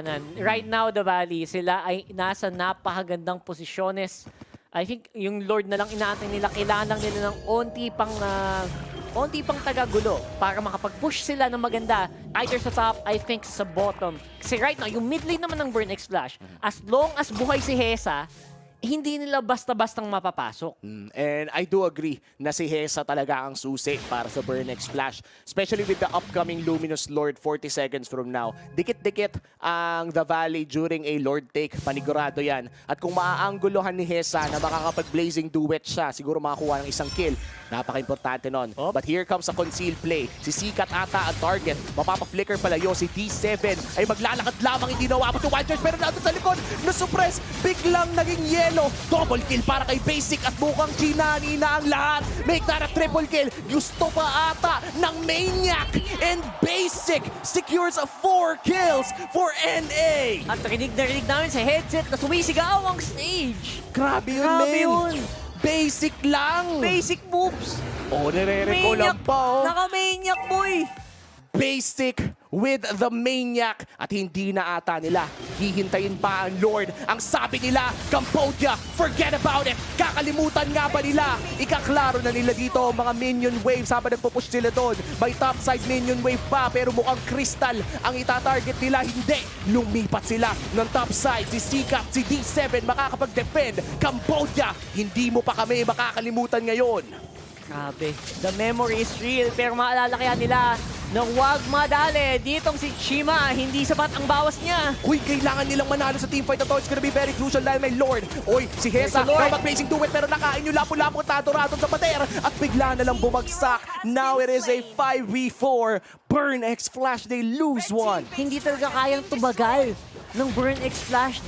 kanan. Right now, the Valley, sila ay nasa napakagandang posisyones. I think yung Lord na lang inaantay nila, kailangan lang nila ng onti pang ah, onti pang tagagulo para makapag-push sila ng maganda either sa top, I think sa bottom. Kasi right now, yung mid lane naman ng Burn X Flash, as long as buhay si Hesa, hindi nila basta-bastang mapapasok. Mm, And I do agree na si Hesa talaga ang susi para sa Burnex Flash. Especially with the upcoming Luminous Lord 40 seconds from now. Dikit-dikit ang The Valley during a Lord take. Panigurado yan. At kung maaangguluhan ni Hesa na makakapag-blazing duet siya, siguro makakuha ng isang kill. Napaka-importante nun. Op. But here comes a concealed play. Si Sikat ata ang target. Mapapa-flicker palayo. Si D7 ay maglalakad lamang. Hindi nawabot yung Wild Charge. Pero natin sa likod, na-suppress. Biglang naging yellow. Double kill para kay Basic at mukhang Chinani na ang lahat. Make that a triple kill. Gusto pa ata ng Maniac. And Basic secures a 4 kills for NA. At rinig na rinig namin sa headset na sumisigaw ang stage. Grabe yun, Grabe men. yun. Basic lang. Basic moves. Oh, nire-recall lang pa, oh. Naka-maniac, boy. Basic with the Maniac. At hindi na ata nila hihintayin pa ang Lord. Ang sabi nila, Cambodia, forget about it. Kakalimutan nga ba nila? Ikaklaro na nila dito mga minion waves habang nagpupush sila doon. May topside minion wave pa pero mukhang crystal ang itatarget nila. Hindi. Lumipat sila ng topside. Si Sikap, si D7 makakapag-defend. Cambodia, hindi mo pa kami makakalimutan ngayon. Grabe. The memory is real. Pero maalala kaya nila na huwag madali. Ditong si Shima, hindi sapat ang bawas niya. Uy, kailangan nilang manalo sa teamfight na to. It's gonna be very crucial dahil may Lord. Uy, si Hesa, na mag-placing duet pero nakain yung lapo-lapo tado-raton sa pader at bigla na lang bumagsak. Now it is a 5v4. Burn X Flash, they lose one. Hindi talaga kayang tumagal ng Burn X Flash